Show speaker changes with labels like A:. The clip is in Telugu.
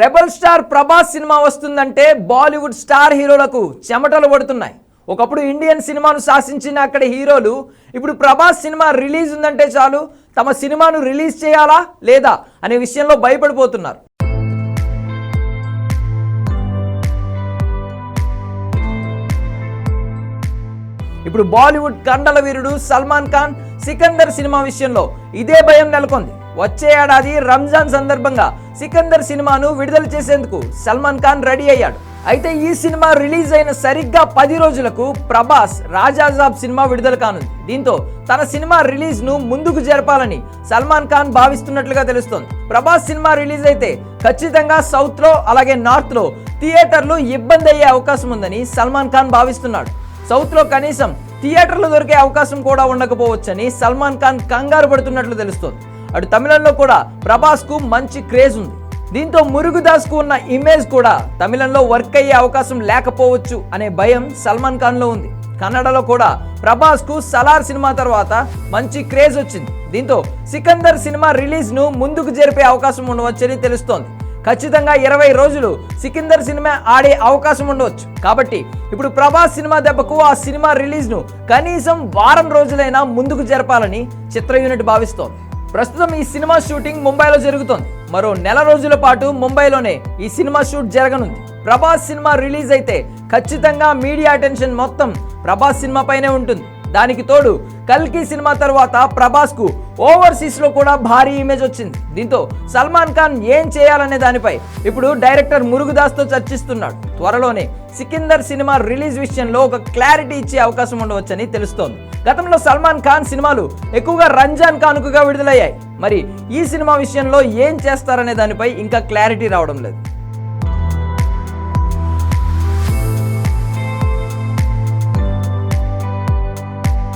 A: రెబల్ స్టార్ ప్రభాస్ సినిమా వస్తుందంటే బాలీవుడ్ స్టార్ హీరోలకు చెమటలు పడుతున్నాయి. ఒకప్పుడు ఇండియన్ సినిమాను శాసించిన అక్కడ హీరోలు ఇప్పుడు ప్రభాస్ సినిమా రిలీజ్ ఉందంటే చాలు తమ సినిమాను రిలీజ్ చేయాలా లేదా అనే విషయంలో భయపడిపోతున్నారు. ఇప్పుడు బాలీవుడ్ కండల వీరుడు సల్మాన్ ఖాన్ సికందర్ సినిమా విషయంలో ఇదే భయం నెలకొంది. వచ్చే ఏడాది రంజాన్ సందర్భంగా సికందర్ సినిమాను విడుదల చేసేందుకు సల్మాన్ ఖాన్ రెడీ అయ్యాడు. అయితే ఈ సినిమా రిలీజ్ అయిన సరిగ్గా పది రోజులకు ప్రభాస్ రాజాజాబ్ సినిమా విడుదల కానుంది. దీంతో తన సినిమా రిలీజ్ను ముందుకు జరపాలని సల్మాన్ ఖాన్ భావిస్తున్నట్లుగా తెలుస్తోంది. ప్రభాస్ సినిమా రిలీజ్ అయితే ఖచ్చితంగా సౌత్లో అలాగే నార్త్లో థియేటర్లు ఇబ్బంది అయ్యే అవకాశం ఉందని సల్మాన్ ఖాన్ భావిస్తున్నాడు. సౌత్లో కనీసం థియేటర్లు దొరికే అవకాశం కూడా ఉండకపోవచ్చని సల్మాన్ ఖాన్ కంగారు పడుతున్నట్లు తెలుస్తోంది. అటు తమిళంలో కూడా ప్రభాస్కు మంచి క్రేజ్ ఉంది. దీంతో మురుగుదాస్కు ఉన్న ఇమేజ్ కూడా తమిళంలో వర్క్ అయ్యే అవకాశం లేకపోవచ్చు అనే భయం సల్మాన్ ఖాన్లో ఉంది. కన్నడలో కూడా ప్రభాస్కు సలార్ సినిమా తర్వాత మంచి క్రేజ్ వచ్చింది. దీంతో సికందర్ సినిమా రిలీజ్ను ముందుకు జరిపే అవకాశం ఉండవచ్చని తెలుస్తోంది. ఖచ్చితంగా ఇరవై రోజులు సికిందర్ సినిమా ఆడే అవకాశం ఉండవచ్చు. కాబట్టి ఇప్పుడు ప్రభాస్ సినిమా దెబ్బకు ఆ సినిమా రిలీజ్ను కనీసం వారం రోజులైనా ముందుకు జరపాలని చిత్ర యూనిట్ భావిస్తోంది. ప్రస్తుతం ఈ సినిమా షూటింగ్ ముంబైలో జరుగుతోంది. మరో నెల రోజుల పాటు ముంబైలోనే ఈ సినిమా షూట్ జరగనుంది. ప్రభాస్ సినిమా రిలీజ్ అయితే ఖచ్చితంగా మీడియా అటెన్షన్ మొత్తం ప్రభాస్ సినిమా పైనే ఉంటుంది. దానికి తోడు కల్కి సినిమా తర్వాత ప్రభాస్కు ఓవర్సీస్లో కూడా భారీ ఇమేజ్ వచ్చింది. దీంతో సల్మాన్ ఖాన్ ఏం చేయాలనే దానిపై ఇప్పుడు డైరెక్టర్ మురుగుదాస్తో చర్చిస్తున్నాడు. త్వరలోనే సికిందర్ సినిమా రిలీజ్ విషయంలో ఒక క్లారిటీ ఇచ్చే అవకాశం ఉండవచ్చని తెలుస్తోంది. గతంలో సల్మాన్ ఖాన్ సినిమాలు ఎక్కువగా రంజాన్ కానుకగా విడుదలయ్యాయి. మరి ఈ సినిమా విషయంలో ఏం చేస్తారనే దానిపై ఇంకా క్లారిటీ రావడం లేదు.